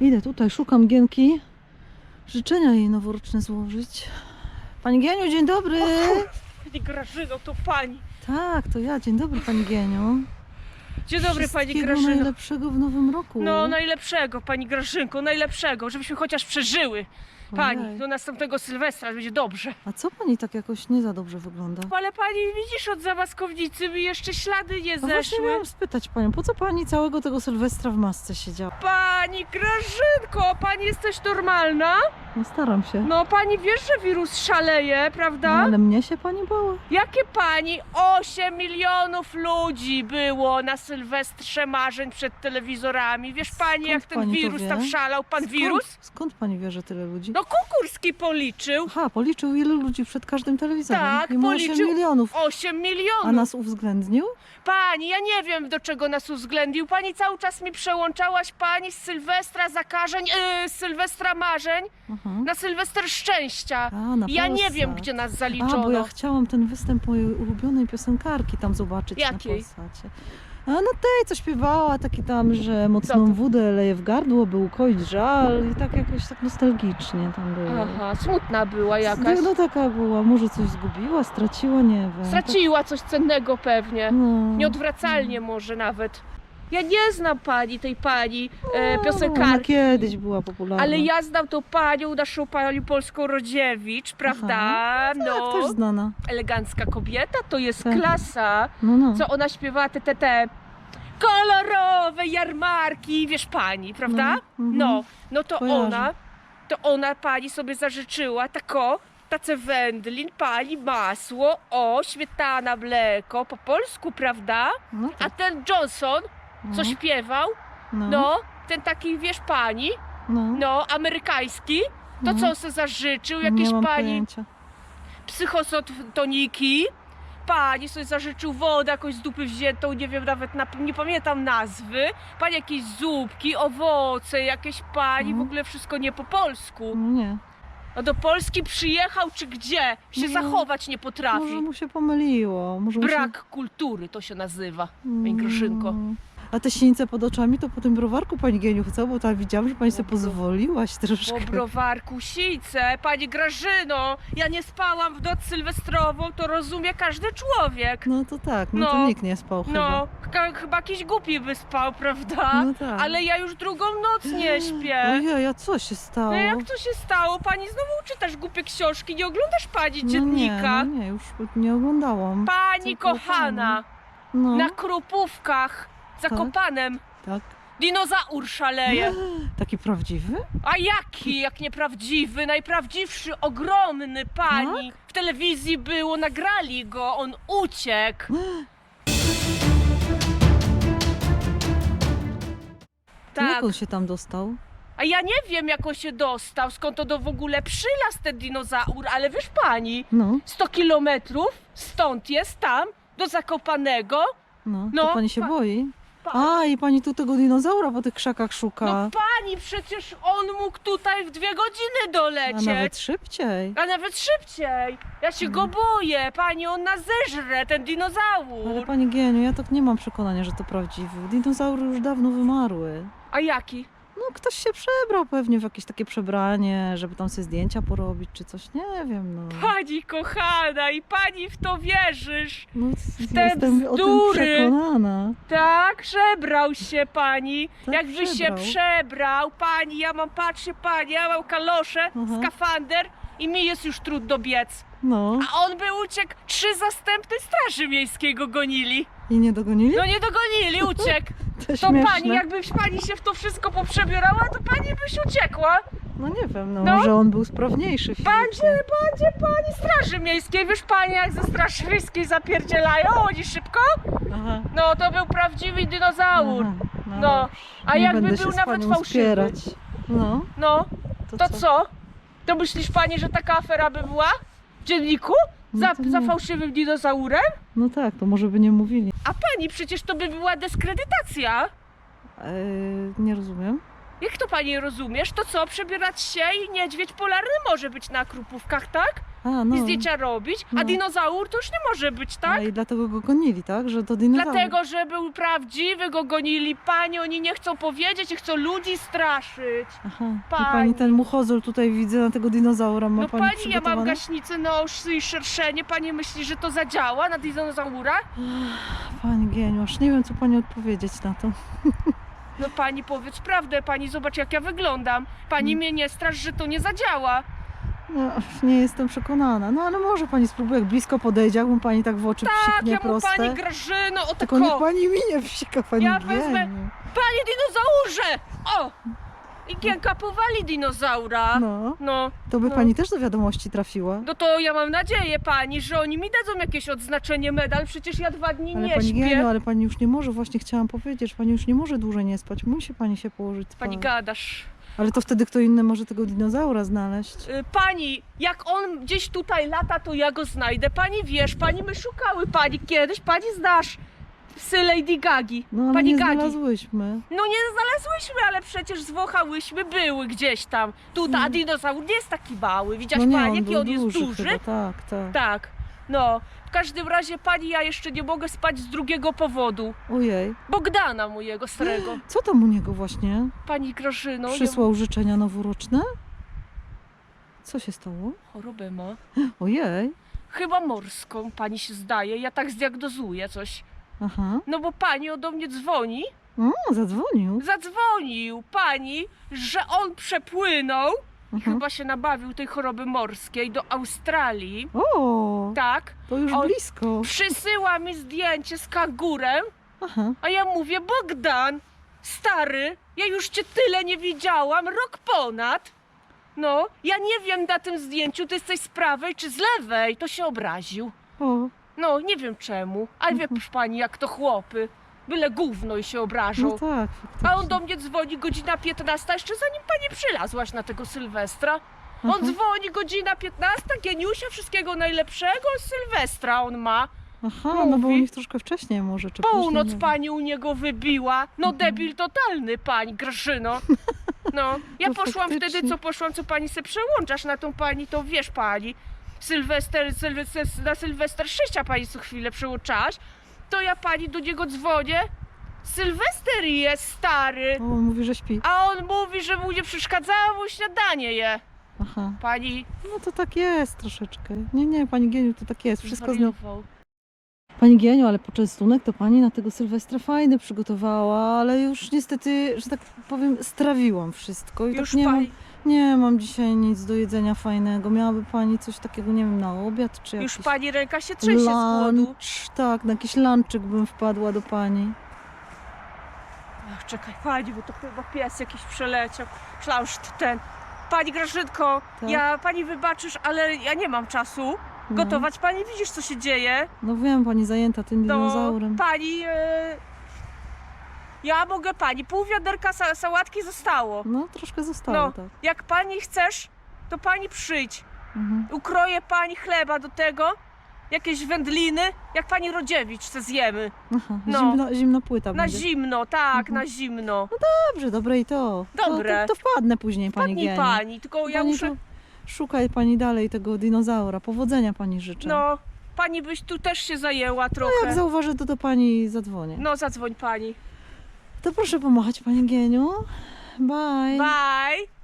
Idę tutaj, szukam Gienki. Życzenia jej noworoczne złożyć. Pani Gieniu, dzień dobry. Pani Grażyno, to pani. Tak, to ja. Dzień dobry, Pani Gieniu. Dzień dobry pani Wszystkiego Grażyno. najlepszego w nowym roku. No najlepszego, pani Grażynko, najlepszego, żebyśmy chociaż przeżyły. Pani, Ojej. do następnego Sylwestra będzie dobrze. A co Pani tak jakoś nie za dobrze wygląda? Ale pani widzisz, od zamaskownicy mi jeszcze ślady nie No właśnie zeszły. miałam spytać Panią, po co Pani całego tego Sylwestra w masce siedziała? Pani Grażynko, pani jesteś normalna? No staram się. No pani wiesz, że wirus szaleje, prawda? No, ale mnie się Pani bała? Jakie pani? 8 milionów ludzi było na Sylwestrze marzeń przed telewizorami. Wiesz pani, Skąd jak ten pani to wirus wie? tam szalał? Pan Skąd, wirus? Skąd Pani wie, że tyle ludzi? No Kukurski policzył. Aha, policzył ilu ludzi przed każdym telewizorem. Tak, I ma 8 policzył. milionów. 8 milionów. A nas uwzględnił? Pani, ja nie wiem do czego nas uwzględnił. Pani cały czas mi przełączałaś pani z Sylwestra zakażeń, yy, z Sylwestra marzeń Aha. na Sylwester szczęścia. A, na Ja nie Polsat. wiem, gdzie nas A, zaliczono. bo ja chciałam ten występ mojej ulubionej piosenkarki tam zobaczyć Jakiej? na Polsacie. A no tej, co śpiewała, taki tam, że mocną to? wódę leje w gardło, by ukoić żal i tak jakoś tak nostalgicznie tam było. Aha, smutna była jakaś. No taka była, może coś zgubiła, straciła, nie wiem. Straciła coś cennego pewnie. No. Nieodwracalnie może nawet. Ja nie znam pani, tej pani e, Ona piosenkarki. kiedyś była popularna. Ale ja znam tą panią, naszą panią Polską Rodziewicz, prawda? Tak, No, też znana. elegancka kobieta, to jest Tak. klasa. No, no. Co ona śpiewała, te, te, te kolorowe jarmarki, wiesz pani, prawda? No, mhm. No, no to Kojarzę. ona, to ona pani sobie zażyczyła tako, tace wędlin, pani masło, o, śmietana, mleko, po polsku, prawda? no A tak. ten Johnson, co no, śpiewał, no, no, ten taki, wiesz pani, no, no, amerykański, to no. co on sobie zażyczył, Nie jakieś mam pani pojęcia. psychotoniki, pani sobie zażyczył wodę jakąś z dupy wziętą, nie wiem nawet, na, nie pamiętam nazwy, pani jakieś zupki, owoce, jakieś pani, w Mhm. ogóle wszystko nie po polsku. No nie. A do Polski przyjechał czy gdzie? Się No, zachować nie Może potrafi. mu się pomyliło. Może mu się... Brak kultury to się nazywa, pani Gruszynko. Mm. A te sińce pod oczami to po tym browarku pani Geniu co? Bo tam widziałam, że pani sobie Po pozwoliłaś Po troszkę. browarku sice, pani Grażyno, ja nie spałam w noc sylwestrową, to rozumie każdy człowiek. No to tak, no, to No, nikt nie spał chyba. No, chyba jakiś głupi by spał, prawda? No tak. Ale ja już drugą noc nie śpię. Ojej, a co się stało? No jak to się stało? Pani znowu czytasz głupie książki, nie oglądasz pani No dziennika? Nie, no nie, już nie oglądałam. Pani Tylko kochana, No, na Krupówkach, Tak? Kopanem, tak. dinozaur szaleje. Taki prawdziwy? A jaki, jak nieprawdziwy, najprawdziwszy, ogromny pani. Tak? W telewizji było, nagrali go, on uciekł. Tak, Jak on się tam dostał? a ja nie wiem jak on się dostał, skąd to do w ogóle przylazł ten dinozaur, ale wiesz pani, No, 100 kilometrów stąd jest, tam, do Zakopanego. no, No, to pani się pa- boi? A, i pani tu tego dinozaura po tych krzakach szuka. No pani, przecież on mógł tutaj w dwie godziny A dolecieć. nawet szybciej. A nawet szybciej. Ja się go boję. Pani, on nas zeżre, ten Ale dinozaur. pani Gieniu, ja tak nie mam przekonania, że to prawdziwy. Dinozaury już dawno wymarły. A jaki? No ktoś się przebrał pewnie w jakieś takie przebranie, żeby tam sobie zdjęcia porobić czy coś, nie wiem no. Pani kochana i pani w to wierzysz. no te jestem o tym bzdury. przekonana. Tak, przebrał się pani. Tak, Jakby się przebrał. przebrał, pani, ja mam, patrzcie pani, ja mam kaloszę, Aha. skafander i mi jest już trudno biec. No A on by uciekł, trzy zastępy straży miejskiej go gonili. i nie dogonili? No nie dogonili, uciekł. to To śmieszne. pani, jakby pani się w to wszystko poprzebierała, to pani byś uciekła. No nie wiem, no, No. może on był sprawniejszy fizycznie. Będzie, będzie pani straży miejskiej. Wiesz pani, jak ze straży miejskiej zapierdzielają oni szybko? Aha. No, to był prawdziwy dinozaur. Aha, No, a nie jakby będę był się z nawet panią fałszywy. spierać. No, No, to, to co? To myślisz pani, że taka afera by była? W dzienniku? No Za, to nie. za fałszywym dinozaurem? No tak, to może by nie mówili. A pani, przecież to by była dyskredytacja. Eee, nie rozumiem. Jak to pani rozumiesz? To co, przebierać się i niedźwiedź polarny może być na krupówkach, tak? A, no. I zdjęcia robić, a No. dinozaur to już nie może być, A, tak? I dlatego go gonili, tak? Że to dinozaur. Dlatego, że był prawdziwy, go gonili. Pani, oni nie chcą powiedzieć i chcą ludzi straszyć. Aha. I Pani. pani ten muchozol tutaj widzę na tego dinozaura ma No pani, pani, ja mam gaśnicę na oszy i szerszenie. Pani myśli, że to zadziała na dinozaura? Pani Gieniu, aż nie wiem co pani odpowiedzieć na to. No pani powiedz prawdę, pani zobacz jak ja wyglądam. Pani Mm. mnie nie strasz, że to nie zadziała. No, nie jestem przekonana. No ale może pani spróbuje, jak blisko podejdzie, jakbym pani tak w oczy Tak, psiknie ja mu proste. pani Grażyno, o Tylko niech tako. pani mi nie psika, pani Ja wezmę- Panie dinozaurze! O! Igienka powali dinozaura. No, No, to by No. pani też do wiadomości trafiła. no to ja mam nadzieję pani, że oni mi dadzą jakieś odznaczenie medal, przecież ja dwa dni Ale nie pani śpię. Gieniu, ale pani już nie może, właśnie chciałam powiedzieć, że pani już nie może dłużej nie spać. Musi pani się położyć spać. Pani gadasz. Ale to wtedy kto inny może tego dinozaura znaleźć. Y, Pani, jak on gdzieś tutaj lata, to ja go znajdę. Pani wiesz, pani my szukały pani kiedyś, pani znasz psy Lady Gagi. No ale pani nie Gagi. znalazłyśmy. No nie znalazłyśmy, ale przecież zwąchałyśmy, były gdzieś tam. Tutaj, a Mm. dinozaur nie jest taki mały. Widziałaś no nie, pani, on jaki był on jest duży. Chyba, tak, tak. Tak. No, w każdym razie pani, ja jeszcze nie mogę spać z drugiego powodu. Ojej, Bogdana mojego starego. co tam u niego właśnie? Pani Grażyno. Przysłał życzenia noworoczne? Co się stało? chorobę ma. Ojej, Chyba morską, pani się zdaje. Ja tak zdiagnozuję coś. Aha. No bo pani do mnie dzwoni, O, zadzwonił. zadzwonił pani, że on przepłynął i Aha. chyba się nabawił tej choroby morskiej do Australii. O, Tak, to już On- blisko. przysyła mi zdjęcie z kangurem, Aha. a ja mówię, Bogdan, stary, ja już cię tyle nie widziałam, rok ponad. No, ja nie wiem na tym zdjęciu, ty jesteś z prawej czy z lewej, to się obraził. O, No, nie wiem czemu, ale wie Mhm. pani, jak to chłopy, byle gówno i się obrażą. no tak. A on do mnie dzwoni godzina 15, jeszcze zanim pani przylazłaś na tego Sylwestra. On Aha. dzwoni godzina 15, geniusia, wszystkiego najlepszego, Sylwestra on ma. Aha, no bo u mówi. nich troszkę wcześniej może, czy Północ później, nie wiem. pani u niego wybiła. No Mhm. debil totalny, pani Grażyno. No, ja poszłam faktycznie. wtedy, co poszłam, co pani se przełączasz na tą pani, to wiesz pani. Sylwester, Sylwester na Sylwester 6 pani co chwilę przełączałaś. To ja pani do niego dzwonię. Sylwester jest stary. O, on mówi, że śpi. A on mówi, że mu nie przeszkadzało, bo śniadanie je. Aha. Pani No to tak jest troszeczkę. Nie, nie, pani Gieniu, to tak jest. Wszystko z nią. zwariował. Pani Gieniu, ale poczęstunek to pani na tego Sylwestra fajny przygotowała, ale już niestety, że tak powiem, strawiłam wszystko i Już tak nie mam, pani, nie mam dzisiaj nic do jedzenia fajnego. Miałaby pani coś takiego, nie wiem, na obiad czy już jakiś pani ręka się trzęsie z głodu. lunch, tak, na jakiś lunchek bym wpadła do pani. Ach, czekaj, pani, bo to chyba pies jakiś przeleciał. To ten. Pani Grażynko, Tak? ja pani wybaczysz, ale ja nie mam czasu. Gotować. Pani widzisz, co się dzieje? No wiem, pani zajęta tym No, dinozaurem. pani. E... Ja mogę pani. Pół wiaderka sa sałatki zostało. No, troszkę zostało, No. tak. Jak pani chcesz, to pani przyjdź. Mhm. Ukroję pani chleba do tego, jakieś wędliny, jak pani Rodziewicz se zjemy. Aha, No. zimna, zimna płyta Na będzie. zimno, tak, Mhm. na zimno. Dobrze, dobre i to. Dobre. To, to, to wpadnę później, pani Padnij Gieniu. pani, tylko ja Pani muszę. tu Szukaj pani dalej tego dinozaura. Powodzenia pani życzę. No, pani byś tu też się zajęła Jak trochę. zauważę, to do pani zadzwonię. No, zadzwoń pani. To proszę pomachać pani Gieniu. Bye. Bye!